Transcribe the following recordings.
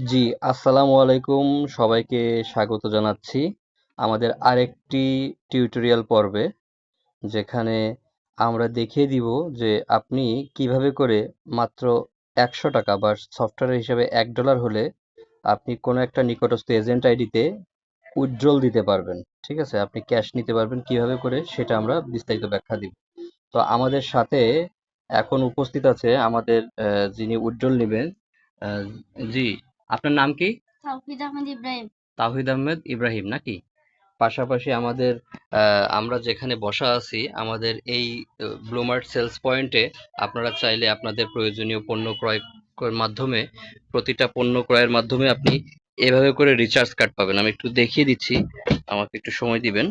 জি, আসসালামু আলাইকুম। সবাইকে স্বাগত জানাচ্ছি আমাদের আরেকটি টিউটোরিয়াল পর্বে যেখানে আমরা দেখিয়ে দিব যে আপনি কীভাবে করে মাত্র একশো টাকা বা সফটওয়্যার হিসেবে এক ডলার হলে আপনি কোনো একটা নিকটস্থ এজেন্ট আইডিতে উইথড্রল দিতে পারবেন ঠিক আছে? আপনি ক্যাশ নিতে পারবেন কীভাবে করে সেটা আমরা বিস্তারিত ব্যাখ্যা দিব। তো আমাদের সাথে এখন উপস্থিত আছে আমাদের যিনি উইথড্রল নেবেন জি আপনার নাম কি? তাওহিদ আহমেদ ইব্রাহিম। তাহিদ আহমেদ ইব্রাহিম নাকি? পাশাপাশি আমাদের আমরা যেখানে বসা আছি আমাদের এই ব্লুমার্ট সেলস পয়েন্টে আপনারা চাইলে আপনাদের প্রয়োজনীয় পণ্য ক্রয় মাধ্যমে প্রতিটা পণ্য ক্রয়ের মাধ্যমে আপনি এভাবে করে রিচার্জ কার্ড পাবেন। আমি একটু দেখিয়ে দিচ্ছি আমাকে একটু সময় দিবেন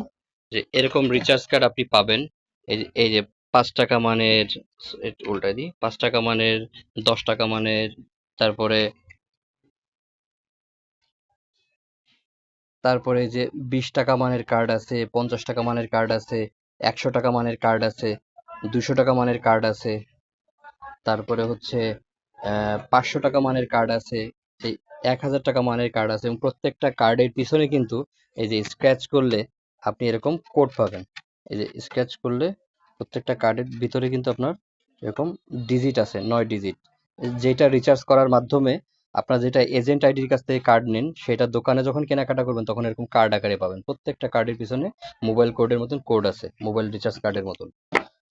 যে এরকম রিচার্জ কার্ড আপনি পাবেন। এই যে এই যে পাঁচ টাকা মানের উল্টাই দিই পাঁচ টাকা মানের দশ টাকা মানের তারপরে তারপরে যে বিশ টাকা মানের কার্ড আছে, পঞ্চাশ টাকা মানের কার্ড আছে, একশো টাকা মানের কার্ড আছে, দুশো টাকা মানের কার্ড আছে, তারপরে হচ্ছে পাঁচশো টাকা মানের কার্ড আছে, এই এক হাজার টাকা মানের কার্ড আছে এবং প্রত্যেকটা কার্ডের পিছনে কিন্তু এই যে স্ক্র্যাচ করলে আপনি এরকম কোড পাবেন। এই যে স্ক্র্যাচ করলে প্রত্যেকটা কার্ডের ভিতরে কিন্তু আপনার এরকম ডিজিট আছে, নয় ডিজিট যেটা রিচার্জ করার মাধ্যমে আপনার যেটা এজেন্ট আইডির কাছ থেকে কার্ড নেন, সেটা দোকানে যখন কেনাকাটা করবেন, তখন এরকম কার্ড আকারে পাবেন। প্রত্যেকটা কার্ডের পিছনে মোবাইল কোডের মতন কোড আছে মোবাইল রিচার্জ কার্ডের মতন।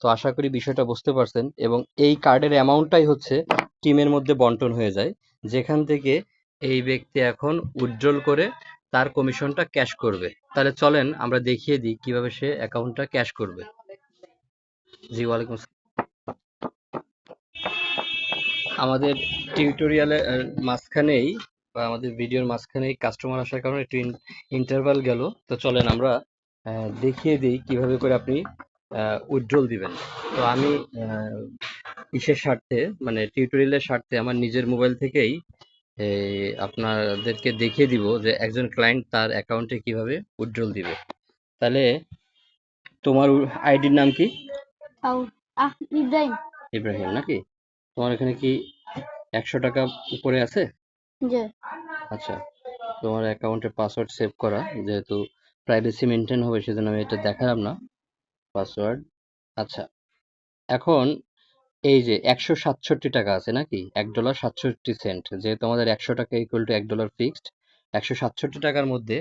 তো আশা করি বিষয়টা বুঝতে পারছেন এবং এই কার্ডের অ্যামাউন্টটাই হচ্ছে টিমের মধ্যে বন্টন হয়ে যায়, যেখান থেকে এই ব্যক্তি এখন উইথড্রল করে তার কমিশনটা ক্যাশ করবে। তাহলে চলেন আমরা দেখিয়ে দিই কীভাবে সে অ্যাকাউন্টটা ক্যাশ করবে। জি, ওয়ালাইকুম আমাদের টিউটোরিয়ালের মাঝখানেই বা আমাদের ভিডিওর মাঝখানেই কাস্টমার আসার কারণে একটু ইন্টারভাল গেল। তো চলেন আমরা দেখিয়ে দিই কীভাবে করে আপনি উইথড্রল দিবেন। তো আমি ইসের স্বার্থে মানে টিউটোরিয়ালের স্বার্থে আমার নিজের মোবাইল থেকেই আপনাদেরকে দেখিয়ে দিব যে একজন ক্লায়েন্ট তার অ্যাকাউন্টে কীভাবে উইথড্রল দিবে। তাহলে তোমার আইডির নাম কি? ইব্রাহিম। ইব্রাহিম নাকি? তোমার এখানে কি একশো টাকা উপরে আছে? আচ্ছা তোমার অ্যাকাউন্টে পাসওয়ার্ড সেভ করা যেহেতু প্রাইভেসি মেনটেন হবে সেজন্য আমি এটা দেখালাম না পাসওয়ার্ড আচ্ছা এখন এই যে একশো সাতষট্টি টাকা আছে নাকি? এক ডলার সাতষট্টি সেন্ট যেহেতু আমাদের একশো টাকা ইকুয়াল টু এক ডলার ফিক্সড একশো সাতষট্টি টাকার মধ্যে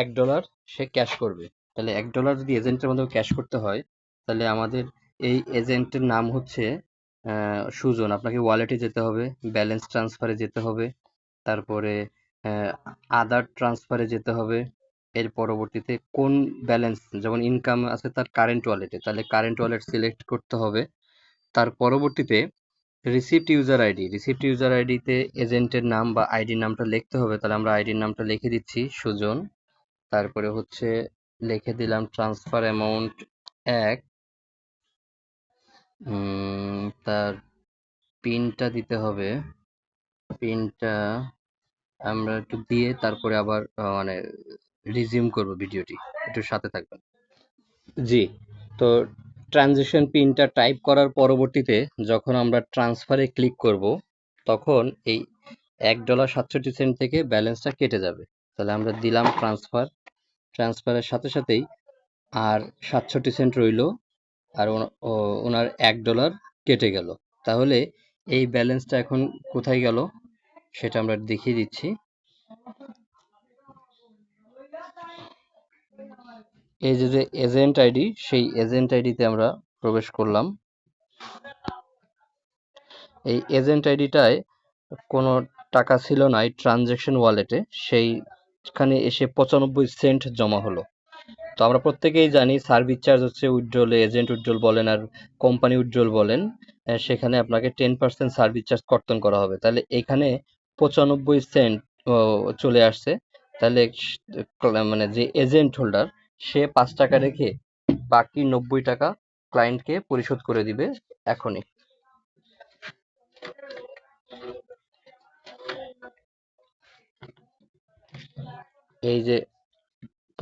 এক ডলার সে ক্যাশ করবে। তাহলে এক ডলার যদি এজেন্টের মধ্যে ক্যাশ করতে হয় তাহলে আমাদের এই এজেন্টের নাম হচ্ছে সুজন, আপনাকে ওয়ালেটে যেতে হবে ব্যালেন্স ট্রান্সফারে যেতে হবে, তারপরে আদার ট্রান্সফারে যেতে হবে, এর পরবর্তীতে কোন ব্যালেন্স যেমন ইনকাম আছে তার কারেন্ট ওয়ালেটে তাহলে কারেন্ট ওয়ালেট সিলেক্ট করতে হবে, তার পরবর্তীতে receipt user ID receipt user আইডিতে এজেন্টের নাম বা আইডির নামটা লিখতে হবে, তাহলে আমরা আইডির নামটা লিখে দিচ্ছি, সুজন, তারপরে হচ্ছে লিখে দিলাম ট্রান্সফার অ্যামাউন্ট এক তার পিনটা দিতে হবে। পিনটা আমরা একটু দিয়ে তারপরে আবার মানে রিজিউম করব ভিডিওটি একটু সাথে থাকবেন। জি। তো ট্রানজিশন পিনটা টাইপ করার পরবর্তীতে যখন আমরা ট্রান্সফারে ক্লিক করব, তখন এই এক ডলার সাতষট্টি সেন্ট থেকে ব্যালেন্সটা কেটে যাবে। তাহলে আমরা দিলাম ট্রান্সফার ট্রান্সফারের সাথে সাথেই আর সাতষট্টি সেন্ট রইল। আর ওনার এক ডলার কেটে গেল। তাহলে এই ব্যালেন্সটা এখন কোথায় গেল সেটা আমরা দেখিয়ে দিচ্ছি। এই যে যে এজেন্ট আইডি সেই এজেন্ট আইডিতে আমরা প্রবেশ করলাম। এই এজেন্ট আইডিটায় কোনো টাকা ছিল না এই ট্রানজ্যাকশন ওয়ালেটে সেইখানে এসে পঁচানব্বই সেন্ট জমা হলো। তো আমরা প্রত্যেকেই জানি সার্ভিস চার্জ হচ্ছে উইথড্রলে এজেন্ট উইথড্রল বলেন আর কোম্পানি উইথড্রল বলেন সেখানে আপনাকে টেন পার্সেন্ট সার্ভিস চার্জ কর্তন করা হবে। তাহলে এখানে পঁচানব্বই সেন্ট চলে আসছে। তাহলে মানে যে এজেন্ট হোল্ডার সে পাঁচ টাকা রেখে বাকি নব্বই টাকা ক্লায়েন্টকে পরিশোধ করে দিবে এখনই। এই যে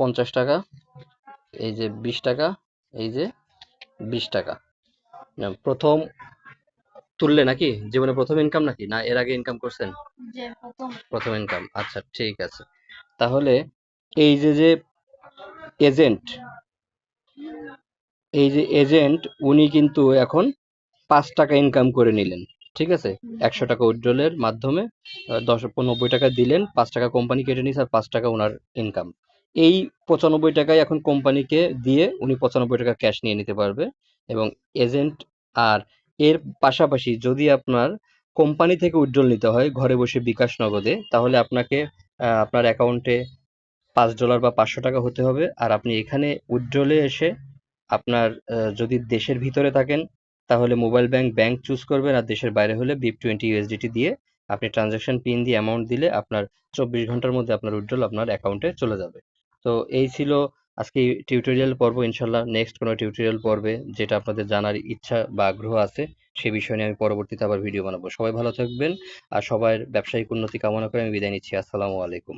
পঞ্চাশ টাকা এই যে বিশ টাকা এই যে বিশ টাকা। প্রথম তুললে নাকি? জীবনে প্রথম ইনকাম নাকি? না এর আগে ইনকাম করছেন? প্রথম। ইনকাম আচ্ছা ঠিক আছে। তাহলে এই যে যে এজেন্ট এই যে এজেন্ট উনি কিন্তু এখন পাঁচ টাকা ইনকাম করে নিলেন ঠিক আছে? একশো টাকা উইথড্রলের মাধ্যমে দশ নব্বই টাকা দিলেন পাঁচ টাকা কোম্পানি কেটে নিয়েছে আর পাঁচ টাকা ওনার ইনকাম এই পঁচানব্বই টাকায় এখন কোম্পানিকে দিয়ে উনি পঁচানব্বই টাকা ক্যাশ নিয়ে নিতে পারবে এবং এজেন্ট আর এর পাশাপাশি যদি আপনার কোম্পানি থেকে উইথড্রল নিতে হয়, ঘরে বসে বিকাশ নগদে, তাহলে আপনাকে আপনার অ্যাকাউন্টে পাঁচ ডলার বা পাঁচশো টাকা হতে হবে। আর আপনি এখানে উইথড্রলে এসে আপনার যদি দেশের ভিতরে থাকেন, তাহলে মোবাইল ব্যাংক ব্যাংক চুজ করবেন। আর দেশের বাইরে হলে বিপ টোয়েন্টি ইউএসডিটি দিয়ে আপনি ট্রানজাকশন পিন দিয়ে অ্যামাউন্ট দিলে আপনার চব্বিশ ঘণ্টার মধ্যে আপনার উইথড্রল আপনার অ্যাকাউন্টে চলে যাবে। তো এই ছিল আজকে টিউটোরিয়াল পর্ব। ইনশাল্লাহ নেক্সট কোনো টিউটোরিয়াল পর্বে যেটা আপনাদের জানার ইচ্ছা বা আগ্রহ আছে, সে বিষয় নিয়ে আমি পরবর্তীতে আবার ভিডিও বানাবো। সবাই ভালো থাকবেন আর সবাই ব্যবসায়িক উন্নতি কামনা করে আমি বিদায় নিচ্ছি। আসসালামু আলাইকুম।